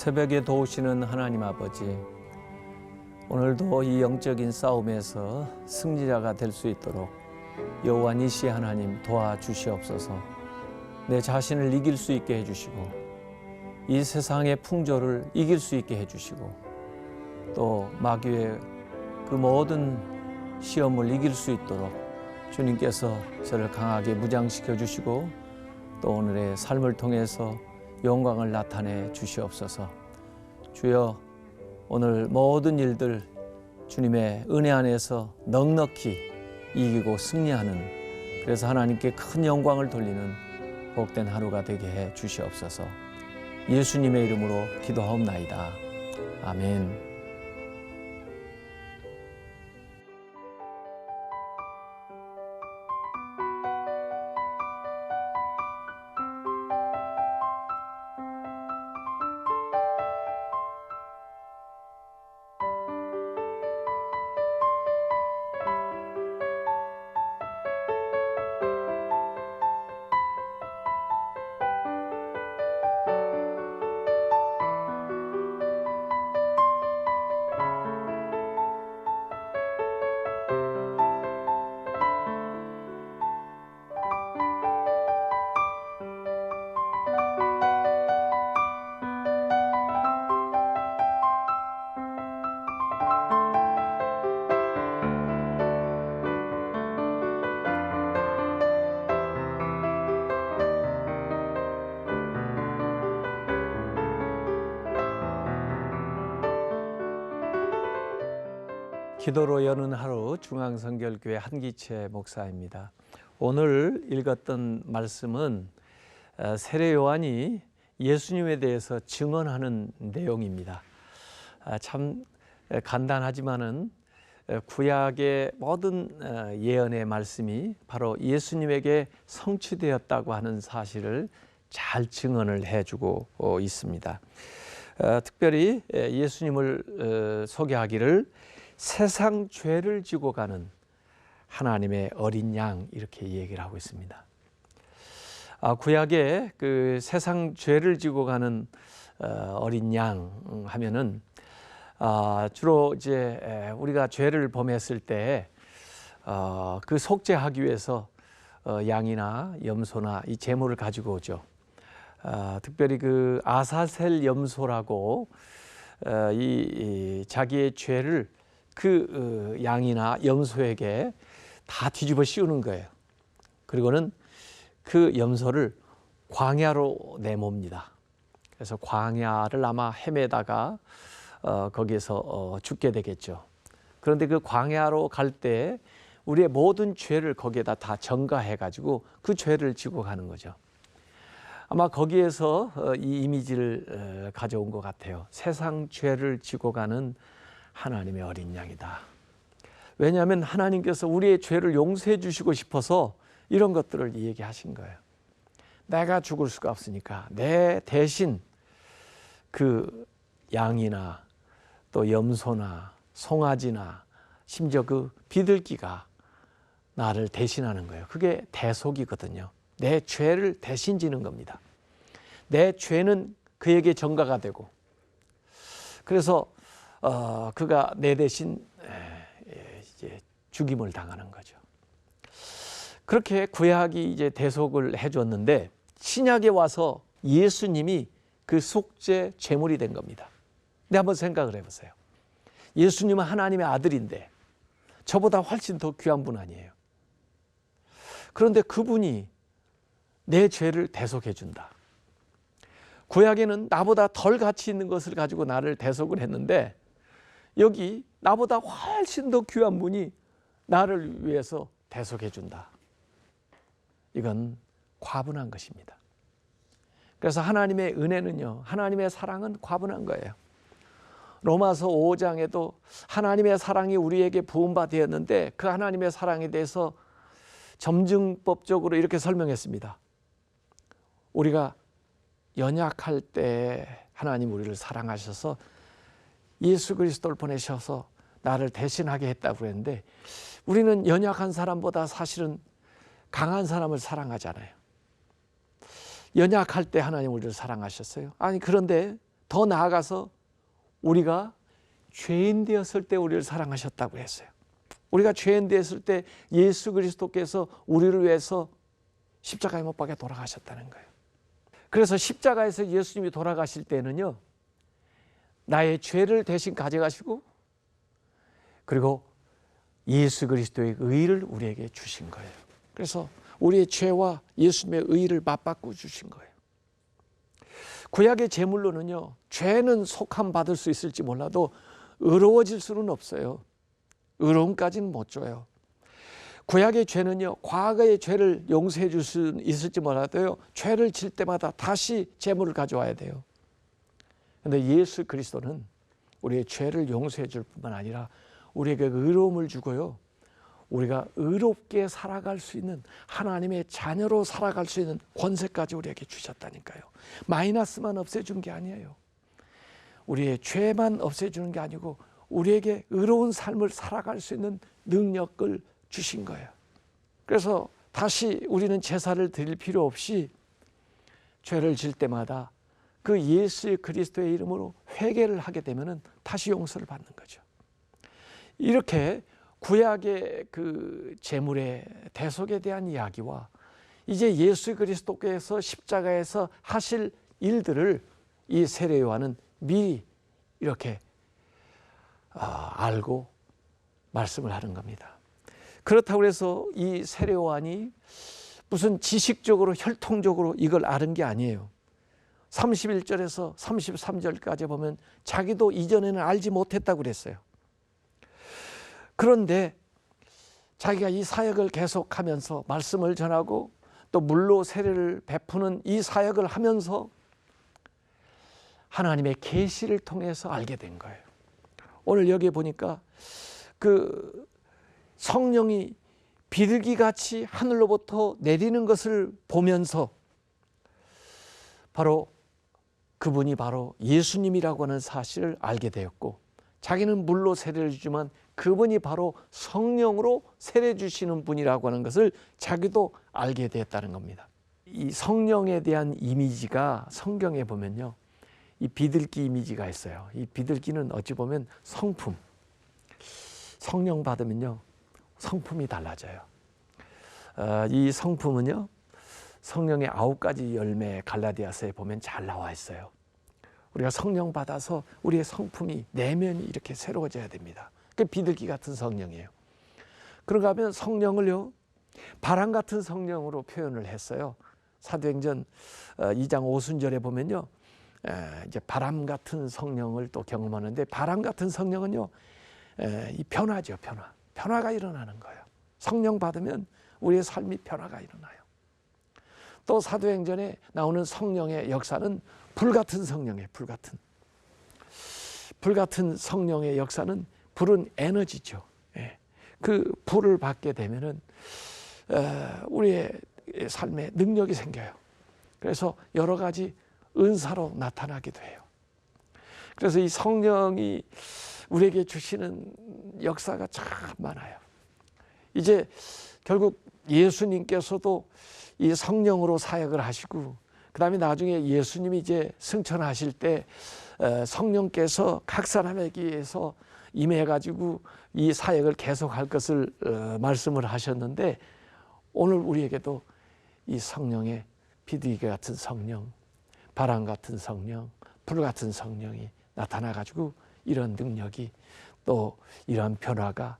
새벽에 도우시는 하나님 아버지, 오늘도 이 영적인 싸움에서 승리자가 될 수 있도록 여호와 니시 하나님 도와주시옵소서. 내 자신을 이길 수 있게 해주시고 이 세상의 풍조를 이길 수 있게 해주시고 또 마귀의 그 모든 시험을 이길 수 있도록 주님께서 저를 강하게 무장시켜 주시고 또 오늘의 삶을 통해서 영광을 나타내 주시옵소서. 주여 오늘 모든 일들 주님의 은혜 안에서 넉넉히 이기고 승리하는 그래서 하나님께 큰 영광을 돌리는 복된 하루가 되게 해 주시옵소서. 예수님의 이름으로 기도하옵나이다. 아멘. 기도로 여는 하루 중앙성결교회 한기채 목사입니다. 오늘 읽었던 말씀은 어, 세례 요한이 예수님에 대해서 증언하는 내용입니다. 아, 참 간단하지만은 구약의 모든 어, 예언의 말씀이 바로 예수님에게 성취되었다고 하는 사실을 잘 증언을 해주고 어, 있습니다. 특별히 예수님을 소개하기를 세상 죄를 지고 가는 하나님의 어린 양 이렇게 얘기를 하고 있습니다. 아, 구약에 그 세상 죄를 지고 가는 어, 어린 양 하면은 아, 주로 이제 우리가 죄를 범했을 때그 어, 속죄하기 위해서 어, 양이나 염소나 이 제물을 가지고 오죠. 아, 특별히 그 아사셀 염소라고 이 자기의 죄를 그 어, 양이나 염소에게 다 뒤집어 씌우는 거예요. 그리고는 그 염소를 광야로 내몹니다. 그래서 광야를 아마 헤매다가 어, 거기에서 어, 죽게 되겠죠. 그런데 그 광야로 갈 때 우리의 모든 죄를 거기에다 다 전가해 가지고 그 죄를 지고 가는 거죠. 아마 거기에서 어, 이 이미지를 어, 가져온 것 같아요. 세상 죄를 지고 가는 하나님의 어린 양이다. 왜냐하면 하나님께서 우리의 죄를 용서해 주시고 싶어서 이런 것들을 얘기하신 거예요. 내가 죽을 수가 없으니까 내 대신 그 양이나 또 염소나 송아지나 심지어 그 비둘기가 나를 대신하는 거예요. 그게 대속이거든요. 내 죄를 대신 지는 겁니다. 내 죄는 그에게 전가가 되고 그래서 어, 그가 내 대신 이제 죽임을 당하는 거죠. 그렇게 구약이 이제 대속을 해줬는데 신약에 와서 예수님이 그 속죄 제물이 된 겁니다. 근데 한번 생각을 해보세요. 예수님은 하나님의 아들인데 저보다 훨씬 더 귀한 분 아니에요. 그런데 그분이 내 죄를 대속해 준다. 구약에는 나보다 덜 가치 있는 것을 가지고 나를 대속을 했는데 여기 나보다 훨씬 더 귀한 분이 나를 위해서 대속해 준다. 이건 과분한 것입니다. 그래서 하나님의 은혜는요, 하나님의 사랑은 과분한 거예요. 로마서 5장에도 하나님의 사랑이 우리에게 부음받았는데 그 하나님의 사랑에 대해서 점증법적으로 이렇게 설명했습니다. 우리가 연약할 때 하나님 우리를 사랑하셔서 예수 그리스도를 보내셔서 나를 대신하게 했다고 했는데 우리는 연약한 사람보다 사실은 강한 사람을 사랑하잖아요. 연약할 때 하나님 우리를 사랑하셨어요. 아니 그런데 더 나아가서 우리가 죄인 되었을 때 우리를 사랑하셨다고 했어요. 우리가 죄인 되었을 때 예수 그리스도께서 우리를 위해서 십자가에 못 박혀 돌아가셨다는 거예요. 그래서 십자가에서 예수님이 돌아가실 때는요. 나의 죄를 대신 가져가시고 그리고 예수 그리스도의 의를 우리에게 주신 거예요. 그래서 우리의 죄와 예수님의 의를 맞바꿔 주신 거예요. 구약의 제물로는요, 죄는 속함 받을 수 있을지 몰라도 의로워질 수는 없어요. 의로움까지는 못 줘요. 구약의 죄는요, 과거의 죄를 용서해 줄 수 있을지 몰라도요, 죄를 질 때마다 다시 제물을 가져와야 돼요. 근데 예수 그리스도는 우리의 죄를 용서해 줄 뿐만 아니라 우리에게 의로움을 주고요. 우리가 의롭게 살아갈 수 있는 하나님의 자녀로 살아갈 수 있는 권세까지 우리에게 주셨다니까요. 마이너스만 없애준 게 아니에요. 우리의 죄만 없애주는 게 아니고 우리에게 의로운 삶을 살아갈 수 있는 능력을 주신 거예요. 그래서 다시 우리는 제사를 드릴 필요 없이 죄를 질 때마다 그 예수 그리스도의 이름으로 회개를 하게 되면은 다시 용서를 받는 거죠. 이렇게 구약의 그 제물의 대속에 대한 이야기와 이제 예수 그리스도께서 십자가에서 하실 일들을 이 세례 요한은 미리 이렇게 아, 알고 말씀을 하는 겁니다. 그렇다고 해서 이 세례 요한이 무슨 지식적으로 혈통적으로 이걸 아는 게 아니에요. 31절에서 33절까지 보면 자기도 이전에는 알지 못했다고 그랬어요. 그런데 자기가 이 사역을 계속하면서 말씀을 전하고 또 물로 세례를 베푸는 이 사역을 하면서 하나님의 계시를 통해서 알게 된 거예요. 오늘 여기 보니까 그 성령이 비둘기 같이 하늘로부터 내리는 것을 보면서 바로 그분이 바로 예수님이라고 하는 사실을 알게 되었고 자기는 물로 세례를 주지만 그분이 바로 성령으로 세례 주시는 분이라고 하는 것을 자기도 알게 되었다는 겁니다. 이 성령에 대한 이미지가 성경에 보면요. 이 비둘기 이미지가 있어요. 이 비둘기는 어찌 보면 성품. 성령 받으면요. 성품이 달라져요. 어, 이 성품은요. 성령의 아홉 가지 열매 갈라디아서에 보면 잘 나와 있어요. 우리가 성령 받아서 우리의 성품이 내면이 이렇게 새로워져야 됩니다. 그 비둘기 같은 성령이에요. 그런가 하면 성령을요. 바람 같은 성령으로 표현을 했어요. 사도행전 2장 어, 5순절에 보면요. 이제 바람 같은 성령을 또 경험하는데 바람 같은 성령은요. 이 변화죠, 변화. 변화가 일어나는 거예요. 성령 받으면 우리의 삶이 변화가 일어나요. 또 사도행전에 나오는 성령의 역사는 불 같은 성령이에요. 불 같은. 불 같은 성령의 역사는 불은 에너지죠. 예. 그 불을 받게 되면은 우리의 삶에 능력이 생겨요. 그래서 여러 가지 은사로 나타나기도 해요. 그래서 이 성령이 우리에게 주시는 역사가 참 많아요. 이제 결국 예수님께서도 이 성령으로 사역을 하시고 그다음에 나중에 예수님이 이제 승천하실 때 성령께서 각 사람에게서 임해 가지고 이 사역을 계속할 것을 어, 말씀을 하셨는데 오늘 우리에게도 이 성령의 비둘기 같은 성령, 바람 같은 성령, 불 같은 성령이 나타나 가지고 이런 능력이 또 이러한 변화가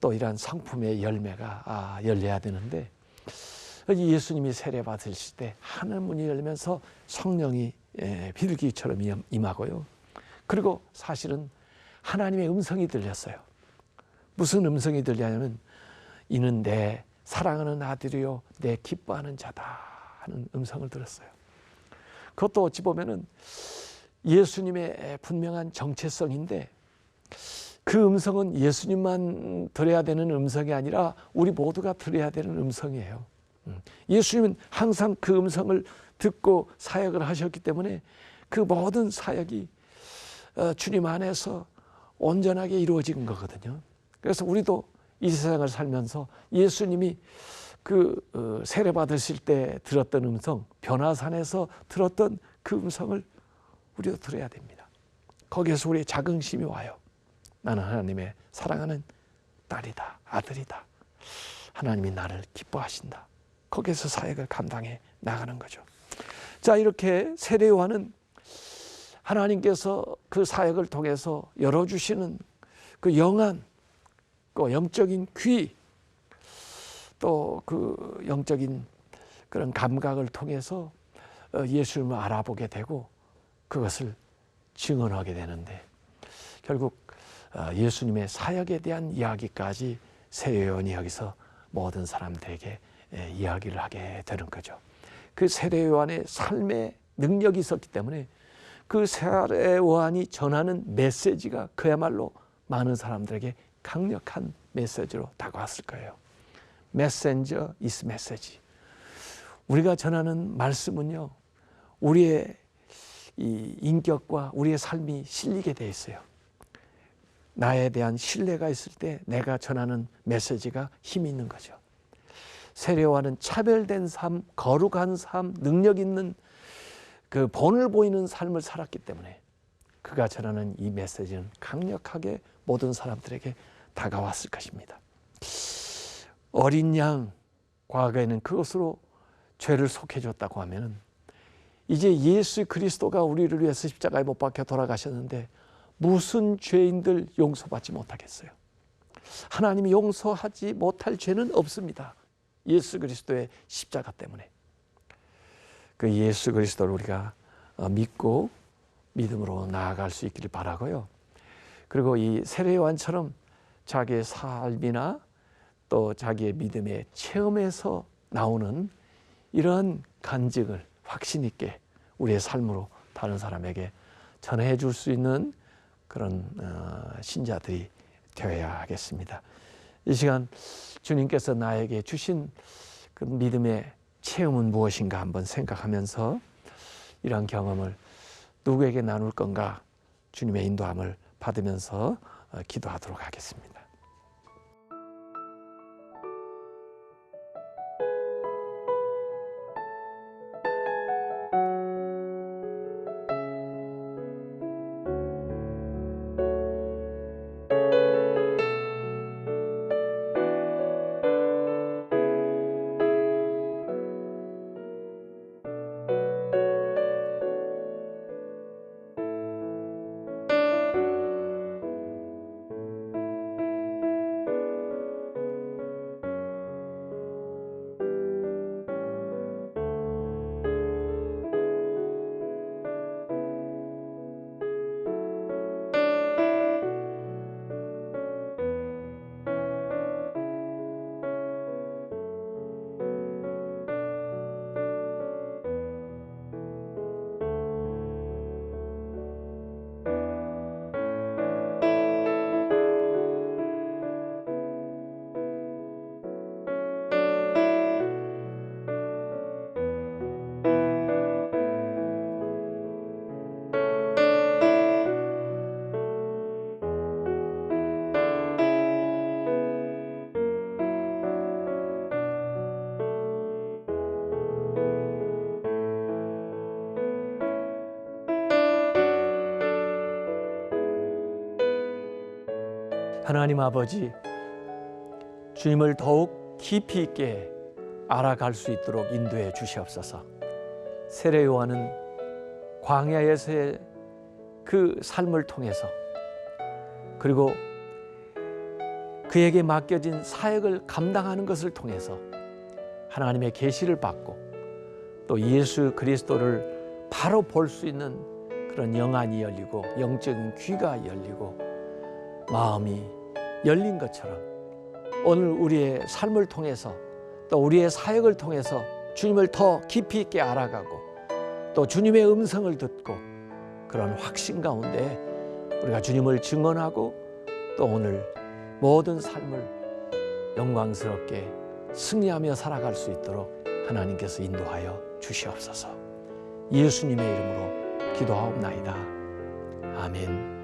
또 이러한 성품의 열매가 아, 열려야 되는데 예수님이 세례 받으실 때 하늘 문이 열면서 성령이 예, 비둘기처럼 임하고요. 그리고 사실은 하나님의 음성이 들렸어요. 무슨 음성이 들리냐면 이는 내 사랑하는 아들이요 내 기뻐하는 자다 하는 음성을 들었어요. 그것도 어찌 보면은 예수님의 분명한 정체성인데 그 음성은 예수님만 들어야 되는 음성이 아니라 우리 모두가 들어야 되는 음성이에요. 음. 예수님은 항상 그 음성을 듣고 사역을 하셨기 때문에 그 모든 사역이 어, 주님 안에서 온전하게 이루어진 거거든요. 그래서 우리도 이 세상을 살면서 예수님이 그 어, 세례 받으실 때 들었던 음성, 변화산에서 들었던 그 음성을 우리도 들어야 됩니다. 거기에서 우리의 자긍심이 와요. 나는 하나님의 사랑하는 딸이다, 아들이다. 하나님이 나를 기뻐하신다. 거기에서 사역을 감당해 나가는 거죠. 자, 이렇게 세례 요한은 하나님께서 그 사역을 통해서 열어주시는 그 영안, 그 영적인 귀, 또 그 영적인 그런 감각을 통해서 어, 예수님을 알아보게 되고 그것을 증언하게 되는데 결국 어, 예수님의 사역에 대한 이야기까지 세례요한이 여기서 모든 사람들에게 예, 이야기를 하게 되는 거죠. 그 세례요한의 삶의 능력이 있었기 때문에 그 세례요한이 전하는 메시지가 그야말로 많은 사람들에게 강력한 메시지로 다가왔을 거예요. 메신저 이스 메시지. 우리가 전하는 말씀은요, 우리의 이 인격과 우리의 삶이 실리게 돼 있어요. 나에 대한 신뢰가 있을 때 내가 전하는 메시지가 힘이 있는 거죠. 세례와는 차별된 삶, 거룩한 삶, 능력 있는 그 본을 보이는 삶을 살았기 때문에 그가 전하는 이 메시지는 강력하게 모든 사람들에게 다가왔을 것입니다. 어린 양 과거에는 그것으로 죄를 속해 줬다고 하면은 이제 예수 그리스도가 우리를 위해서 십자가에 못 박혀 돌아가셨는데 무슨 죄인들 용서받지 못하겠어요? 하나님이 용서하지 못할 죄는 없습니다. 예수 그리스도의 십자가 때문에. 그 예수 그리스도를 우리가 어, 믿고 믿음으로 나아갈 수 있기를 바라고요. 그리고 이 세례요한처럼 자기의 삶이나 또 자기의 믿음의 체험에서 나오는 이러한 간증을 확신 있게 우리의 삶으로 다른 사람에게 전해 줄 수 있는 그런 어, 신자들이 되어야 하겠습니다. 이 시간 주님께서 나에게 주신 그 믿음의 체험은 무엇인가 한번 생각하면서 이러한 경험을 누구에게 나눌 건가 주님의 인도함을 받으면서 어, 기도하도록 하겠습니다. 하나님 아버지, 주님을 더욱 깊이 있게 알아갈 수 있도록 인도해 주시옵소서. 세례 요한은 광야에서의 그 삶을 통해서 그리고 그에게 맡겨진 사역을 감당하는 것을 통해서 하나님의 계시를 받고 또 예수 그리스도를 바로 볼 수 있는 그런 영안이 열리고 영적인 귀가 열리고 마음이 열린 것처럼 오늘 우리의 삶을 통해서 또 우리의 사역을 통해서 주님을 더 깊이 있게 알아가고 또 주님의 음성을 듣고 그런 확신 가운데 우리가 주님을 증언하고 또 오늘 모든 삶을 영광스럽게 승리하며 살아갈 수 있도록 하나님께서 인도하여 주시옵소서. 예수님의 이름으로 기도하옵나이다. 아멘.